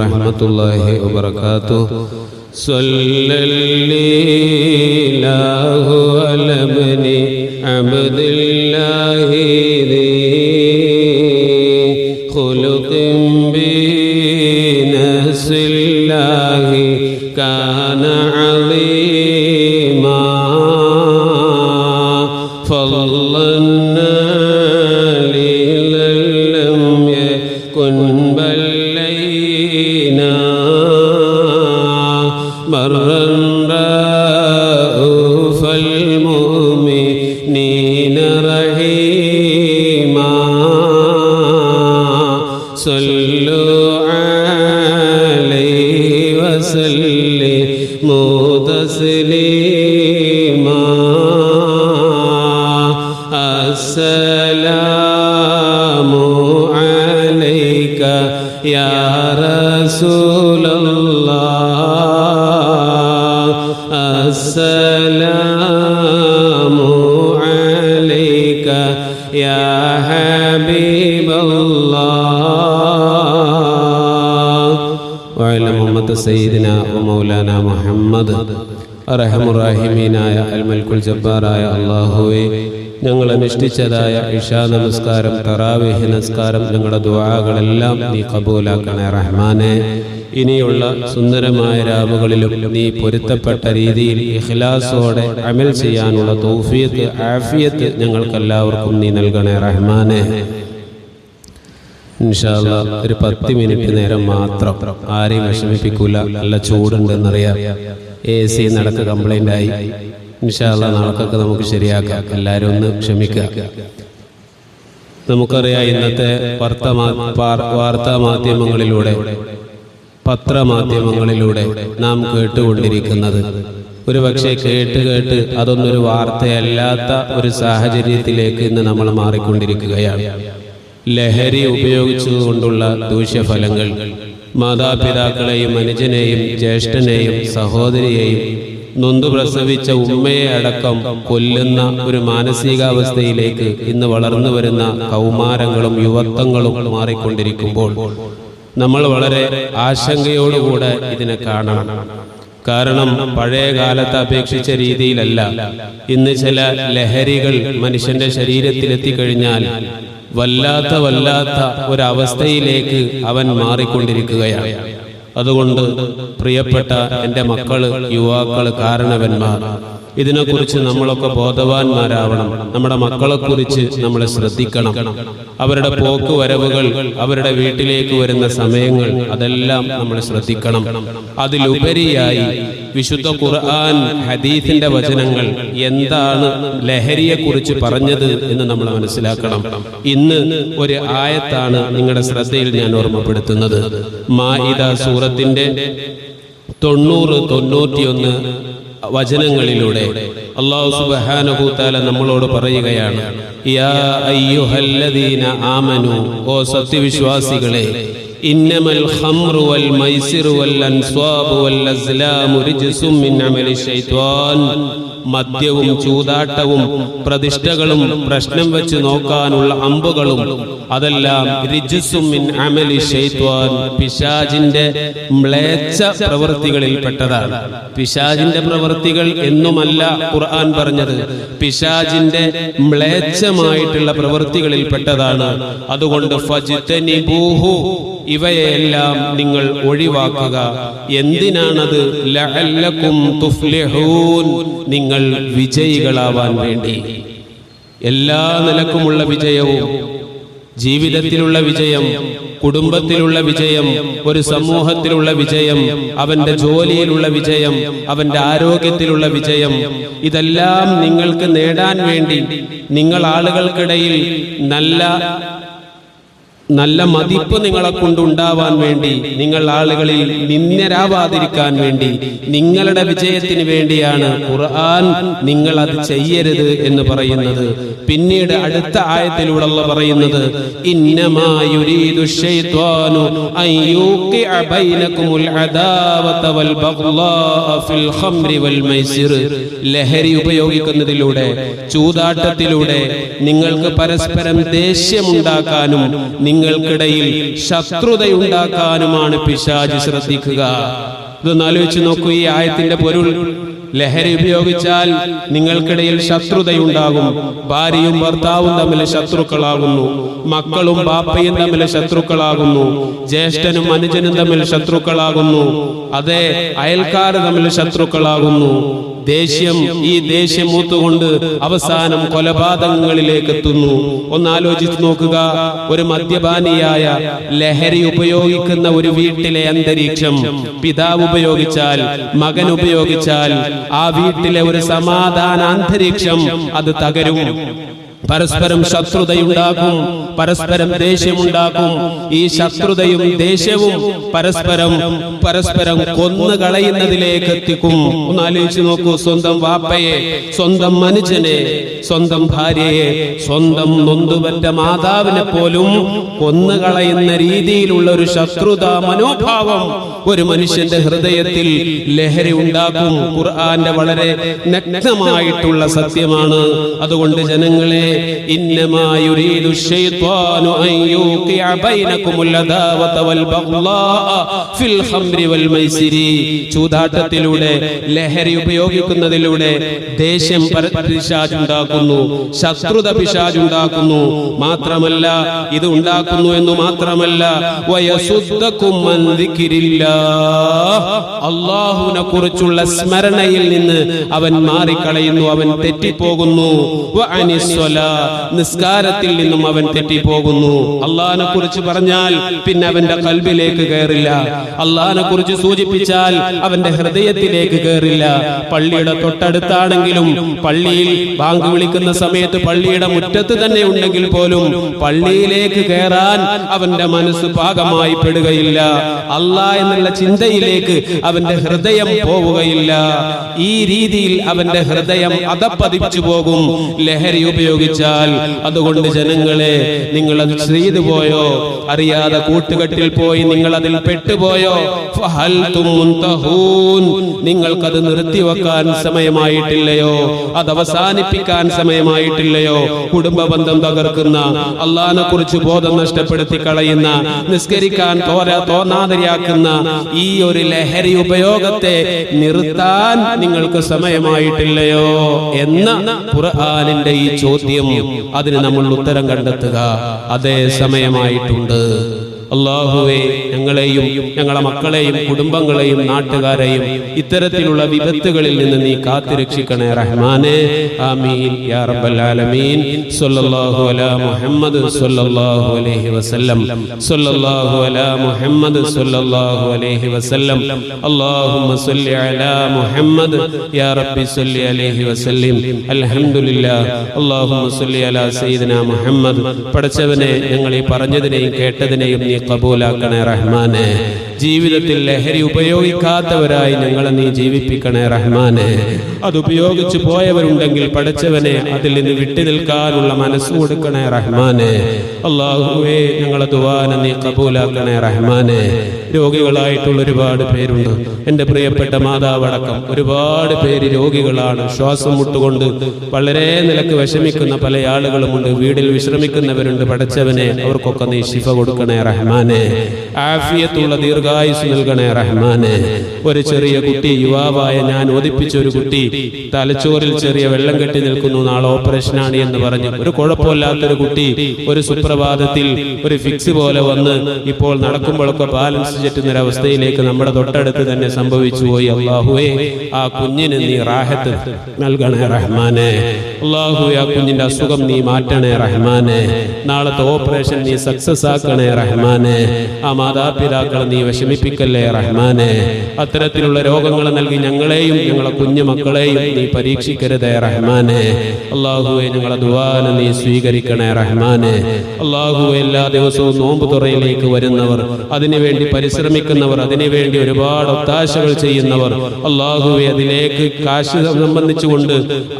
ورحمة الله وبركاته. صلى الله على ابن عبد الله ذي خلق بنس الله. كان عظيما السلام عليك يا رسول മൗലാന മുഹമ്മദ്. അറഹമുറാഹിമീനായ അൽമൽകുൽ ജബ്ബാറായ അള്ളാഹുവെ ഞങ്ങൾ അനുഷ്ഠിച്ചതായ ഇഷാ നമസ്കാരം തറാവേഹ് നമസ്കാരം ഞങ്ങളുടെ ദുവാകളെല്ലാം നീ കബൂലാക്കണേ റഹ്മാനെ. ഇനിയുള്ള സുന്ദരമായ രാവുകളിലും നീ പൊരുത്തപ്പെട്ട രീതിയിൽ ഇഖ്ലാസോടെ അമൽ ചെയ്യാനുള്ള തൗഫീഖ് ആഫിയത്ത് ഞങ്ങൾക്കെല്ലാവർക്കും നീ നൽകണേ റഹ്മാനെ. ഇൻഷാല്ല ഒരു പത്ത് മിനിറ്റ് നേരം മാത്രം ആരെയും വിഷമിപ്പിക്കൂല നല്ല ചൂടുണ്ടെന്നറിയാം എ സി നടക്ക് കംപ്ലൈന്റ് ആയി. ഇൻഷാല്ല നടക്കൊക്കെ നമുക്ക് ശരിയാക്കാം. എല്ലാവരും ഒന്ന് ക്ഷമിക്കുക നമുക്കറിയാം ഇന്നത്തെ വാർത്താ മാധ്യമങ്ങളിലൂടെ പത്രമാധ്യമങ്ങളിലൂടെ നാം കേട്ടുകൊണ്ടിരിക്കുന്നത്. ഒരു പക്ഷേ കേട്ട് കേട്ട് അതൊന്നൊരു വാർത്തയല്ലാത്ത ഒരു സാഹചര്യത്തിലേക്ക് ഇന്ന് നമ്മൾ മാറിക്കൊണ്ടിരിക്കുകയാണ്. ലഹരി ഉപയോഗിച്ചതുകൊണ്ടുള്ള ദൂഷ്യഫലങ്ങൾ. മാതാപിതാക്കളെയും അനുജനെയും ജ്യേഷ്ഠനെയും സഹോദരിയെയും നൊന്തു പ്രസവിച്ച ഉമ്മയെ അടക്കം കൊല്ലുന്ന ഒരു മാനസികാവസ്ഥയിലേക്ക് ഇന്ന് വളർന്നു വരുന്ന കൗമാരങ്ങളും യുവത്വങ്ങളും മാറിക്കൊണ്ടിരിക്കുമ്പോൾ നമ്മൾ വളരെ ആശങ്കയോടുകൂടെ ഇതിനെ കാണണം. കാരണം പഴയ കാലത്തെ അപേക്ഷിച്ച രീതിയിലല്ല. ഇന്ന് ചില ലഹരികൾ മനുഷ്യന്റെ ശരീരത്തിലെത്തിക്കഴിഞ്ഞാൽ വല്ലാത്ത വല്ലാത്ത ഒരവസ്ഥയിലേക്ക് അവൻ മാറിക്കൊണ്ടിരിക്കുകയാണ്. അതുകൊണ്ട് പ്രിയപ്പെട്ട എന്റെ മക്കൾ യുവാക്കൾ കാരണവന്മാർ ഇതിനെക്കുറിച്ച് നമ്മളൊക്കെ ബോധവാന്മാരാവണം. നമ്മുടെ മക്കളെക്കുറിച്ച് നമ്മൾ ശ്രദ്ധിക്കണം. അവരുടെ പോക്ക് വരവുകൾ അവരുടെ വീട്ടിലേക്ക് വരുന്ന സമയങ്ങൾ അതെല്ലാം നമ്മൾ ശ്രദ്ധിക്കണം. അതിലുപരിയായി വിശുദ്ധ ഖുർആൻ ഹദീസിന്റെ വചനങ്ങൾ എന്താണ് ലഹരിയെക്കുറിച്ച് പറഞ്ഞത് എന്ന് നമ്മൾ മനസ്സിലാക്കണം. ഇന്ന് ഒരു ആയത്താണ് നിങ്ങളുടെ ശ്രദ്ധയിൽ ഞാൻ ഓർമ്മപ്പെടുത്തുന്നത്. മാഇദ സൂറത്തിന്റെ തൊണ്ണൂറ് തൊണ്ണൂറ്റിയൊന്ന് വചനങ്ങളിലൂടെ അള്ളാഹു സുബ്ഹാനഹു തആല നമ്മളോട് പറയുകയാണ് യാ അയ്യുഹല്ലദീന ആമനു ഓ സത്യവിശ്വാസികളെ ഇന്നമൽ ഖംറു വൽ മൈസിറു വൽ അൻസ്വാബു വൽ അസ്ലാമു റിജ്സും മിൻ ശൈത്വാൻ മദ്യവും ചൂതാട്ടവും പ്രതിഷ്ഠകളും പ്രശ്നം വെച്ച് നോക്കാനുള്ള അമ്പുകളും അതെല്ലാം റിജുസും മിൻ പിശാജിന്റെ മ്ലേച്ഛ പ്രവൃത്തികളിൽപ്പെട്ടതാണ്. പിശാജിന്റെ പ്രവൃത്തികൾ എന്നുമല്ല ഖുർആൻ പറഞ്ഞത്. പിശാജിന്റെ മ്ലേച്ഛമായിട്ടുള്ള പ്രവൃത്തികളിൽപ്പെട്ടതാണ്. അതുകൊണ്ട് ഫജ്തനിബൂഹു ഇവയെല്ലാം നിങ്ങൾ ഒഴിവാക്കുക. എന്തിനാണത്? ലഅല്ലക്കും തുഫ്ലിഹൂൻ. നിങ്ങൾ വിജയികളാവാൻ വേണ്ടി. എല്ലാ നിലക്കുമുള്ള വിജയവും ജീവിതത്തിലുള്ള വിജയം കുടുംബത്തിലുള്ള വിജയം ഒരു സമൂഹത്തിലുള്ള വിജയം അവന്റെ ജോലിയിലുള്ള വിജയം അവന്റെ ആരോഗ്യത്തിലുള്ള വിജയം ഇതെല്ലാം നിങ്ങൾക്ക് നേടാൻ വേണ്ടി നിങ്ങൾ ആളുകൾക്കിടയിൽ നല്ല നല്ല മതിപ്പ് നിങ്ങളെ കൊണ്ടുണ്ടാവാൻ വേണ്ടി നിങ്ങൾ ആളുകളിൽ നിന്ദരാവാതിരിക്കാൻ വേണ്ടി നിങ്ങളുടെ വിജയത്തിന് വേണ്ടിയാണ് ഖുർആൻ നിങ്ങൾ അത് ചെയ്യരുത് എന്ന് പറയുന്നത്. പിന്നീട് അടുത്ത ആയത്തിലൂടെ പറയുന്നത് ലഹരി ഉപയോഗിക്കുന്നതിലൂടെ ചൂതാട്ടത്തിലൂടെ നിങ്ങൾക്ക് പരസ്പരം ദേഷ്യമുണ്ടാക്കാനും നിങ്ങൾക്കിടയിൽ ശത്രുതയുണ്ടാക്കാനുമാണ് പിശാജ് ശ്രദ്ധിക്കുക. ഇതൊന്ന് ആലോചിച്ച് നോക്കൂ ഈ ആയത്തിന്റെ പൊരുൾ. ലഹരി ഉപയോഗിച്ചാൽ നിങ്ങൾക്കിടയിൽ ശത്രുതയുണ്ടാകും. ഭാര്യയും ഭർത്താവും തമ്മിൽ ശത്രുക്കളാകുന്നു. മക്കളും ബാപ്പയും തമ്മിൽ ശത്രുക്കളാകുന്നു. ജ്യേഷ്ഠനും അനുജനും തമ്മിൽ ശത്രുക്കളാകുന്നു. അതെ അയൽക്കാർ തമ്മിൽ ശത്രുക്കളാകുന്നു. ദേഷ്യം ഈ ദേഷ്യം മൂത്തുകൊണ്ട് അവസാനം കൊലപാതകങ്ങളിലേക്ക് എത്തുന്നു. ഒന്ന് ആലോചിച്ച് നോക്കുക. ഒരു മദ്യപാനിയായ ലഹരി ഉപയോഗിക്കുന്ന ഒരു വീട്ടിലെ അന്തരീക്ഷം പിതാവ് ഉപയോഗിച്ചാൽ മകൻ ഉപയോഗിച്ചാൽ ആ വീട്ടിലെ ഒരു സമാധാന അന്തരീക്ഷം അത് തകരും. പരസ്പരം ശത്രുതയുണ്ടാക്കും പരസ്പരം ദേഷ്യമുണ്ടാക്കും. ഈ ശത്രുതയും ദേഷ്യവും പരസ്പരം പരസ്പരം കൊന്നു കളയുന്നതിലേക്ക് എത്തിക്കും. ഒന്ന് ആലോചിച്ച് നോക്കൂ സ്വന്തം വാപ്പയെ സ്വന്തം മനുഷ്യനെ സ്വന്തം ഭാര്യയെ സ്വന്തം നൊന്തുപറ്റ മാതാവിനെ പോലും കൊന്നുകളയുന്ന രീതിയിലുള്ള ഒരു ശത്രുത മനോഭാവം ഒരു മനുഷ്യന്റെ ഹൃദയത്തിൽ ലഹരി ഉണ്ടാക്കും. ഖുർആന്റെ വളരെ നഗ്നമായിട്ടുള്ള സത്യമാണ്. അതുകൊണ്ട് ജനങ്ങളെ إنما يريد الشيطان أن يوقع بينكم العداوة والبغضاء في الخمر والميسر ചൂതാട്ടത്തിലൂടെ ലഹരി ഉപയോഗിക്കുന്നതിലൂടെ ദേഷ്യം പര- പിശാചുണ്ടാക്കുന്നു ശത്രുത പിശാചുണ്ടാക്കുന്നു മാത്രമല്ല ഇത് ഉണ്ടാക്കുന്നു എന്ന് മാത്രമല്ല വയസുദ്ധക്കും അൻ ദിക്രില്ലാഹ്. അള്ളാഹുവിനെ കുറിച്ചുള്ള സ്മരണയിൽ നിന്ന് അവൻ മാറിക്കളയുന്നു അവൻ തെറ്റിപ്പോകുന്നു വഅനിസ്വലാ. നിസ്കാരത്തിൽ നിന്നും അവൻ തെറ്റിപ്പോകുന്നു. അള്ളഹാനെ കുറിച്ച് പറഞ്ഞാൽ പിന്നെ അവന്റെ കൽബിലേക്ക് കയറില്ല. അള്ളഹാനെ കുറിച്ച് സൂചിപ്പിച്ചാൽ അവന്റെ ഹൃദയത്തിലേക്ക് കയറില്ല. പള്ളിയുടെ തൊട്ടടുത്താണെങ്കിലും പള്ളിയിൽ ബാങ്ക് വിളിക്കുന്ന സമയത്ത് പള്ളിയുടെ മുറ്റത്ത് തന്നെ ഉണ്ടെങ്കിൽ പോലും പള്ളിയിലേക്ക് കയറാൻ അവന്റെ മനസ്സ് പാകമായി പെടുകയില്ല. അല്ല എന്നുള്ള ചിന്തയിലേക്ക് അവന്റെ ഹൃദയം പോവുകയില്ല. ഈ രീതിയിൽ അവന്റെ ഹൃദയം അതപ്പതിച്ചു പോകും. ലഹരി ഉപയോഗിച്ചാൽ അതുകൊണ്ട് ജനങ്ങളെ നിങ്ങൾ അത് ചെയ്തു പോയോ അറിയാതെ കൂട്ടുകെട്ടിൽ പോയി നിങ്ങൾ അതിൽ പെട്ടുപോയോ. നിങ്ങൾക്കത് നിർത്തിവെക്കാൻ സമയമായിട്ടില്ലയോ? അത് അവസാനിപ്പിക്കാൻ സമയമായിട്ടില്ലയോ? കുടുംബ ബന്ധം തകർക്കുന്ന അള്ളാഹിനെ കുറിച്ച് ബോധം നഷ്ടപ്പെടുത്തി കളയുന്ന നിസ്കരിക്കാൻ തോരാ തോന്നാതിരിയാക്കുന്ന ഈ ഒരു ലഹരി ഉപയോഗത്തെ നിർത്താൻ നിങ്ങൾക്ക് സമയമായിട്ടില്ലയോ? എന്ന ഖുർആനിന്റെ ഈ ചോദ്യം അതിന് നമ്മൾ ഉത്തരം കണ്ടെത്തുക. അതേ സമയമായിട്ടുണ്ട്. അള്ളാഹുവെ ഞങ്ങളെയും ഞങ്ങളെ മക്കളെയും കുടുംബങ്ങളെയും നാട്ടുകാരെയും ഇത്തരത്തിലുള്ള വിപത്തുകളിൽ നിന്ന് നീ കാത്തുരക്ഷിക്കണേ റഹ്മാനേ. ആമീൻ. യാ റബ്ബൽ ആലമീൻ. സല്ലല്ലാഹു അലാ മുഹമ്മദ് സ്വല്ലല്ലാഹു അലൈഹി വസല്ലം. സ്വല്ലല്ലാഹു അലാ മുഹമ്മദ് സ്വല്ലല്ലാഹു അലൈഹി വസല്ലം. അല്ലാഹുമ്മ സല്ലി അലാ മുഹമ്മദ്. യാ റബ്ബി സല്ലി അലൈഹി വസല്ലം. അൽഹംദുലില്ലാ അല്ലാഹുമ്മ സല്ലി അലാ സയ്യിദിനാ മുഹമ്മദ്. പഠിച്ചവനെ ഞങ്ങൾ ഈ പറഞ്ഞതിനെയും കേട്ടതിനെയും നീ കബൂലാക്കണേ റഹ്മാനെ. ജീവിതത്തിൽ ലഹരി ഉപയോഗിക്കാത്തവരായി ഞങ്ങളെ നീ ജീവിപ്പിക്കണേ റഹ്മാനെ. അത് ഉപയോഗിച്ചു പോയവരുണ്ടെങ്കിൽ പഠിച്ചവനെ അതിൽ നിന്ന് വിട്ടു നിൽക്കാനുള്ള മനസ്സ് കൊടുക്കണേ റഹ്മാനെ. അള്ളാഹുവേ ഞങ്ങളെ ദുവാന നീ കബൂലാക്കണേ റഹ്മാനെ. രോഗികളായിട്ടുള്ള ഒരുപാട് പേരുണ്ട്. എന്റെ പ്രിയപ്പെട്ട മാതാവടക്കം ഒരുപാട് പേര് രോഗികളാണ്. ശ്വാസം മുട്ടുകൊണ്ട് വളരെ നിലയ്ക്ക് വിഷമിക്കുന്ന പല ആളുകളുമുണ്ട്. വീടിൽ വിശ്രമിക്കുന്നവരുണ്ട്. പഠിച്ചവനെ അവർക്കൊക്കെ നീ ശിഫ കൊടുക്കണേ റഹ്മാനെ. ആഫിയത്തുള്ള ദീർഘായുസ് നൽകണേ റഹ്മാനെ. ഒരു ചെറിയ കുട്ടി യുവാവായ ഞാൻ ഒതിപ്പിച്ച ഒരു കുട്ടി തലച്ചോറിൽ ചെറിയ വെള്ളം കെട്ടി നിൽക്കുന്നു. നാളെ ഓപ്പറേഷനാണ് എന്ന് പറഞ്ഞു. ഒരു കുഴപ്പമില്ലാത്തൊരു കുട്ടി ഒരു സുപ്രഭാതത്തിൽ ഒരു ഫിക്സ് പോലെ വന്ന് ഇപ്പോൾ നടക്കുമ്പോഴൊക്കെ ബാലൻസ് ചെറ്റുന്ന ഒരവസ്ഥയിലേക്ക് നമ്മുടെ തൊട്ടടുത്ത് തന്നെ സംഭവിച്ചു പോയി. അള്ളാഹുവേ ആ കുഞ്ഞിന് നീ റാഹത്ത് നൽകണേ റഹ്മാനെ. അള്ളാഹുവെ ആ കുഞ്ഞിന്റെ അസുഖം നീ മാറ്റണേ റഹ്മാനെ. നാളത്തെ ഓപ്പറേഷൻ നീ സക്സസ് ആക്കണേ റഹ്മാനെ. ആ മാതാപിതാക്കളെ നീ വിഷമിപ്പിക്കല്ലേ റഹ്മാനെ. അത്തരത്തിലുള്ള രോഗങ്ങൾ നൽകി ഞങ്ങളെയും ഞങ്ങളെ കുഞ്ഞു മക്കളെയും നീ പരീക്ഷിക്കരുതേ റഹ്മാനെ. അള്ളാഹുവെ ഞങ്ങളെ ദുവാന നീ സ്വീകരിക്കണേ റഹ്മാനെ. അള്ളാഹുവെ എല്ലാ ദിവസവും നോമ്പ് തുറയിലേക്ക് വരുന്നവർ അതിനുവേണ്ടി പരിശ്രമിക്കുന്നവർ അതിനുവേണ്ടി ഒരുപാട് ഒത്താശകൾ ചെയ്യുന്നവർ അള്ളാഹുവെ അതിലേക്ക് കാശ് സംബന്ധിച്ചുകൊണ്ട്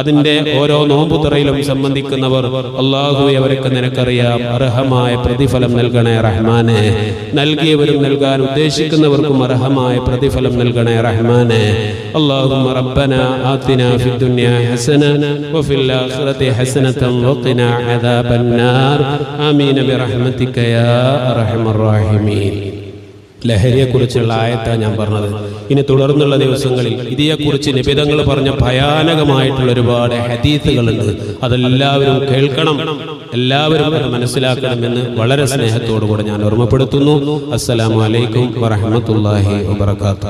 അതിന്റെ ഓരോ നോമ്പ് തുറയിലും സംബന്ധിക്കുന്നവർ അള്ളാഹുവെ അവർക്ക് നിനക്കറിയാം അർഹമായ പ്രതിഫലം നൽകണേ റഹ്മാനെ നൽകിയവരും നൽകാൻ ഉദ്ദേശിച്ചു ഉദ്ദേശിക്കുന്നവർക്കും അർഹമായ പ്രതിഫലം നൽകണേ റഹ്മാനെ اللهم ربنا آتنا في الدنيا حسنة وفي الآخرة حسنة وقنا عذاب النار آمين برحمتك يا أرحم الراحمين ലഹരിയെക്കുറിച്ചുള്ള ആയത്താണ് ഞാൻ പറഞ്ഞത്. ഇനി തുടർന്നുള്ള ദിവസങ്ങളിൽ ഇതിയെക്കുറിച്ച് നിബിധങ്ങൾ പറഞ്ഞ ഭയാനകമായിട്ടുള്ള ഒരുപാട് ഹദീസുകളുണ്ട്. അതെല്ലാവരും കേൾക്കണം. എല്ലാവരും അത് മനസ്സിലാക്കണമെന്ന് വളരെ സ്നേഹത്തോടു കൂടെ ഞാൻ ഓർമ്മപ്പെടുത്തുന്നു. അസ്സലാമു അലൈക്കും വറഹമത്തല്ലാഹി വബർക്കാത്തു